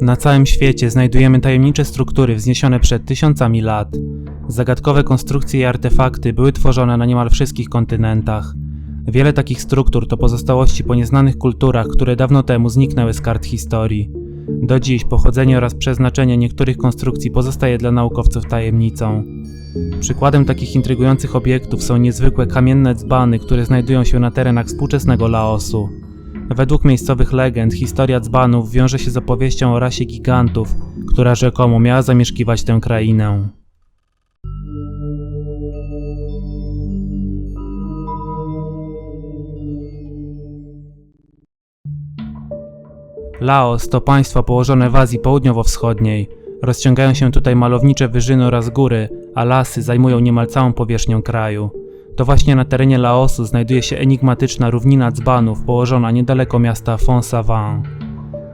Na całym świecie znajdujemy tajemnicze struktury wzniesione przed tysiącami lat. Zagadkowe konstrukcje i artefakty były tworzone na niemal wszystkich kontynentach. Wiele takich struktur to pozostałości po nieznanych kulturach, które dawno temu zniknęły z kart historii. Do dziś pochodzenie oraz przeznaczenie niektórych konstrukcji pozostaje dla naukowców tajemnicą. Przykładem takich intrygujących obiektów są niezwykłe kamienne dzbany, które znajdują się na terenach współczesnego Laosu. Według miejscowych legend historia dzbanów wiąże się z opowieścią o rasie gigantów, która rzekomo miała zamieszkiwać tę krainę. Laos to państwo położone w Azji Południowo-Wschodniej. Rozciągają się tutaj malownicze wyżyny oraz góry, a lasy zajmują niemal całą powierzchnię kraju. To właśnie na terenie Laosu znajduje się enigmatyczna równina dzbanów położona niedaleko miasta Phon Savant.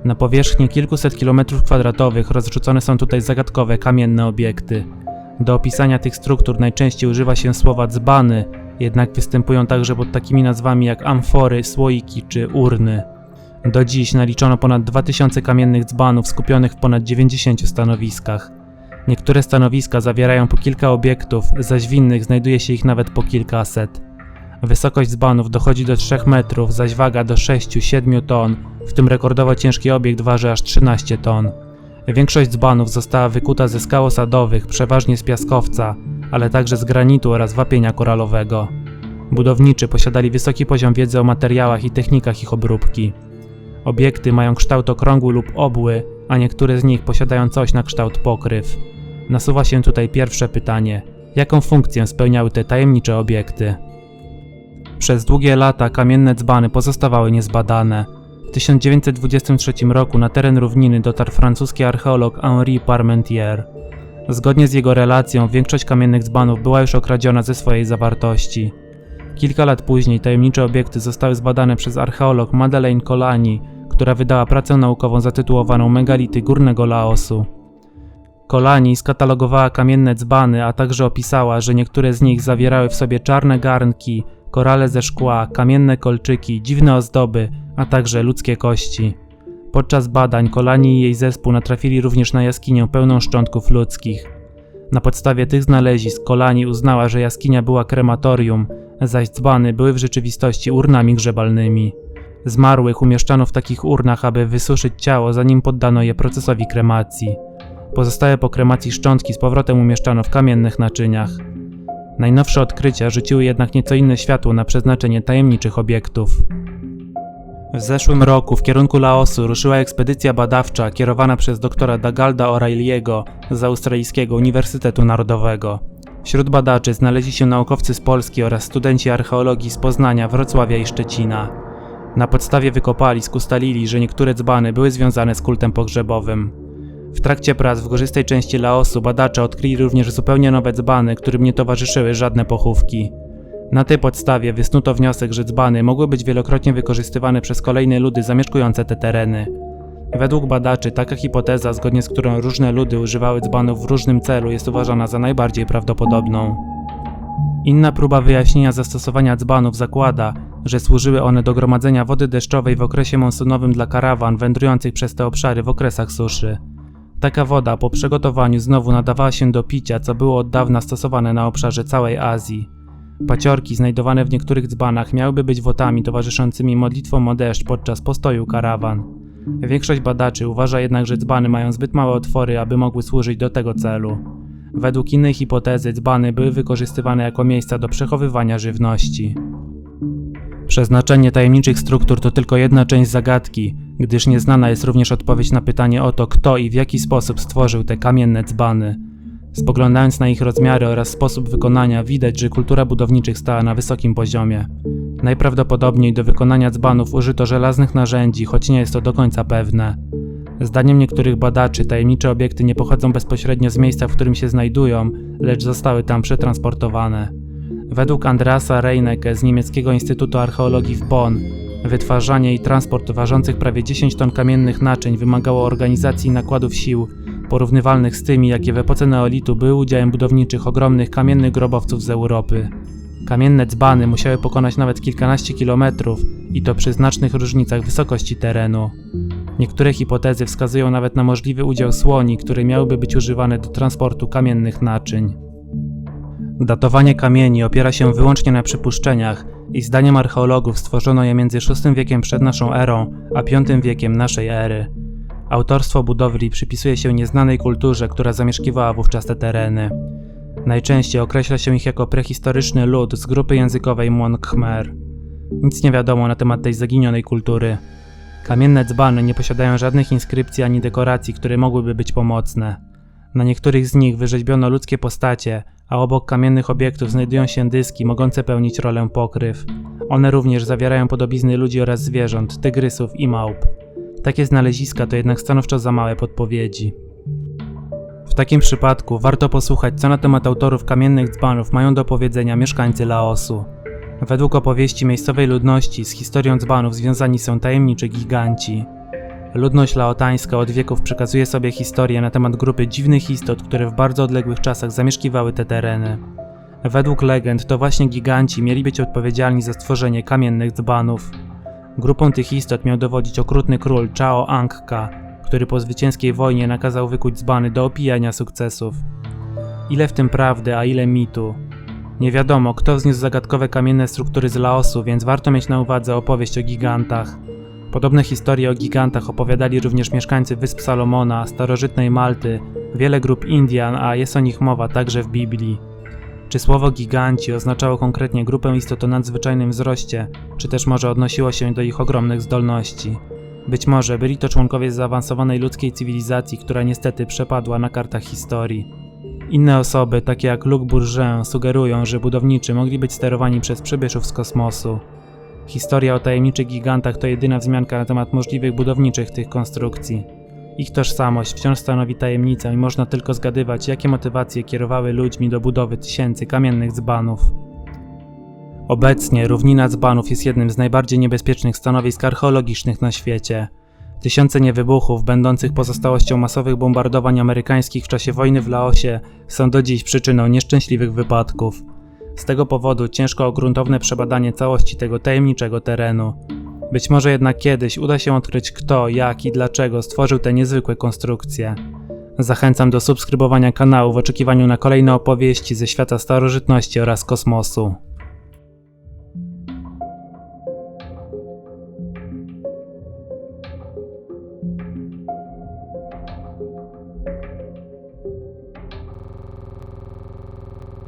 Na powierzchni kilkuset kilometrów kwadratowych rozrzucone są tutaj zagadkowe kamienne obiekty. Do opisania tych struktur najczęściej używa się słowa dzbany, jednak występują także pod takimi nazwami jak amfory, słoiki czy urny. Do dziś naliczono ponad 2000 kamiennych dzbanów skupionych w ponad 90 stanowiskach. Niektóre stanowiska zawierają po kilka obiektów, zaś w innych znajduje się ich nawet po kilkaset. Wysokość dzbanów dochodzi do 3 metrów, zaś waga do 6-7 ton, w tym rekordowo ciężki obiekt waży aż 13 ton. Większość dzbanów została wykuta ze skał osadowych, przeważnie z piaskowca, ale także z granitu oraz wapienia koralowego. Budowniczy posiadali wysoki poziom wiedzy o materiałach i technikach ich obróbki. Obiekty mają kształt okrągły lub obły, a niektóre z nich posiadają coś na kształt pokryw. Nasuwa się tutaj pierwsze pytanie: jaką funkcję spełniały te tajemnicze obiekty? Przez długie lata kamienne dzbany pozostawały niezbadane. W 1923 roku na teren równiny dotarł francuski archeolog Henri Parmentier. Zgodnie z jego relacją, większość kamiennych dzbanów była już okradziona ze swojej zawartości. Kilka lat później tajemnicze obiekty zostały zbadane przez archeolog Madeleine Colani, która wydała pracę naukową zatytułowaną Megality Górnego Laosu. Kolani skatalogowała kamienne dzbany, a także opisała, że niektóre z nich zawierały w sobie czarne garnki, korale ze szkła, kamienne kolczyki, dziwne ozdoby, a także ludzkie kości. Podczas badań Kolani i jej zespół natrafili również na jaskinię pełną szczątków ludzkich. Na podstawie tych znalezisk Kolani uznała, że jaskinia była krematorium, zaś dzbany były w rzeczywistości urnami grzebalnymi. Zmarłych umieszczano w takich urnach, aby wysuszyć ciało, zanim poddano je procesowi kremacji. Pozostałe po kremacji szczątki z powrotem umieszczano w kamiennych naczyniach. Najnowsze odkrycia rzuciły jednak nieco inne światło na przeznaczenie tajemniczych obiektów. W zeszłym roku w kierunku Laosu ruszyła ekspedycja badawcza kierowana przez doktora Dagalda O'Reilly'ego z Australijskiego Uniwersytetu Narodowego. Wśród badaczy znaleźli się naukowcy z Polski oraz studenci archeologii z Poznania, Wrocławia i Szczecina. Na podstawie wykopalisk ustalili, że niektóre dzbany były związane z kultem pogrzebowym. W trakcie prac w górzystej części Laosu badacze odkryli również zupełnie nowe dzbany, którym nie towarzyszyły żadne pochówki. Na tej podstawie wysnuto wniosek, że dzbany mogły być wielokrotnie wykorzystywane przez kolejne ludy zamieszkujące te tereny. Według badaczy taka hipoteza, zgodnie z którą różne ludy używały dzbanów w różnym celu, jest uważana za najbardziej prawdopodobną. Inna próba wyjaśnienia zastosowania dzbanów zakłada, że służyły one do gromadzenia wody deszczowej w okresie monsunowym dla karawan wędrujących przez te obszary w okresach suszy. Taka woda po przygotowaniu znowu nadawała się do picia, co było od dawna stosowane na obszarze całej Azji. Paciorki znajdowane w niektórych dzbanach miałyby być wotami towarzyszącymi modlitwom o deszcz podczas postoju karawan. Większość badaczy uważa jednak, że dzbany mają zbyt małe otwory, aby mogły służyć do tego celu. Według innej hipotezy dzbany były wykorzystywane jako miejsca do przechowywania żywności. Przeznaczenie tajemniczych struktur to tylko jedna część zagadki, gdyż nieznana jest również odpowiedź na pytanie o to, kto i w jaki sposób stworzył te kamienne dzbany. Spoglądając na ich rozmiary oraz sposób wykonania, widać, że kultura budowniczych stała na wysokim poziomie. Najprawdopodobniej do wykonania dzbanów użyto żelaznych narzędzi, choć nie jest to do końca pewne. Zdaniem niektórych badaczy tajemnicze obiekty nie pochodzą bezpośrednio z miejsca, w którym się znajdują, lecz zostały tam przetransportowane. Według Andreasa Reinecke z niemieckiego Instytutu Archeologii w Bonn, wytwarzanie i transport ważących prawie 10 ton kamiennych naczyń wymagało organizacji nakładów sił porównywalnych z tymi, jakie w epoce neolitu były udziałem budowniczych ogromnych kamiennych grobowców z Europy. Kamienne dzbany musiały pokonać nawet kilkanaście kilometrów i to przy znacznych różnicach wysokości terenu. Niektóre hipotezy wskazują nawet na możliwy udział słoni, które miałyby być używane do transportu kamiennych naczyń. Datowanie kamieni opiera się wyłącznie na przypuszczeniach i zdaniem archeologów stworzono je między VI wiekiem przed naszą erą a V wiekiem naszej ery. Autorstwo budowli przypisuje się nieznanej kulturze, która zamieszkiwała wówczas te tereny. Najczęściej określa się ich jako prehistoryczny lud z grupy językowej Mon Khmer. Nic nie wiadomo na temat tej zaginionej kultury. Kamienne dzbany nie posiadają żadnych inskrypcji ani dekoracji, które mogłyby być pomocne. Na niektórych z nich wyrzeźbiono ludzkie postacie, a obok kamiennych obiektów znajdują się dyski mogące pełnić rolę pokryw. One również zawierają podobizny ludzi oraz zwierząt, tygrysów i małp. Takie znaleziska to jednak stanowczo za małe podpowiedzi. W takim przypadku warto posłuchać, co na temat autorów kamiennych dzbanów mają do powiedzenia mieszkańcy Laosu. Według opowieści miejscowej ludności z historią dzbanów związani są tajemniczy giganci. Ludność laotańska od wieków przekazuje sobie historię na temat grupy dziwnych istot, które w bardzo odległych czasach zamieszkiwały te tereny. Według legend to właśnie giganci mieli być odpowiedzialni za stworzenie kamiennych dzbanów. Grupą tych istot miał dowodzić okrutny król Chao Angka, który po zwycięskiej wojnie nakazał wykuć dzbany do opijania sukcesów. Ile w tym prawdy, a ile mitu? Nie wiadomo, kto wzniósł zagadkowe kamienne struktury z Laosu, więc warto mieć na uwadze opowieść o gigantach. Podobne historie o gigantach opowiadali również mieszkańcy Wysp Salomona, starożytnej Malty, wiele grup Indian, a jest o nich mowa także w Biblii. Czy słowo giganci oznaczało konkretnie grupę istot o nadzwyczajnym wzroście, czy też może odnosiło się do ich ogromnych zdolności? Być może byli to członkowie zaawansowanej ludzkiej cywilizacji, która niestety przepadła na kartach historii. Inne osoby, takie jak Luc Bourget, sugerują, że budowniczy mogli być sterowani przez przybyszów z kosmosu. Historia o tajemniczych gigantach to jedyna wzmianka na temat możliwych budowniczych tych konstrukcji. Ich tożsamość wciąż stanowi tajemnicę i można tylko zgadywać, jakie motywacje kierowały ludźmi do budowy tysięcy kamiennych dzbanów. Obecnie równina dzbanów jest jednym z najbardziej niebezpiecznych stanowisk archeologicznych na świecie. Tysiące niewybuchów, będących pozostałością masowych bombardowań amerykańskich w czasie wojny w Laosie, są do dziś przyczyną nieszczęśliwych wypadków. Z tego powodu ciężko o gruntowne przebadanie całości tego tajemniczego terenu. Być może jednak kiedyś uda się odkryć kto, jak i dlaczego stworzył te niezwykłe konstrukcje. Zachęcam do subskrybowania kanału w oczekiwaniu na kolejne opowieści ze świata starożytności oraz kosmosu.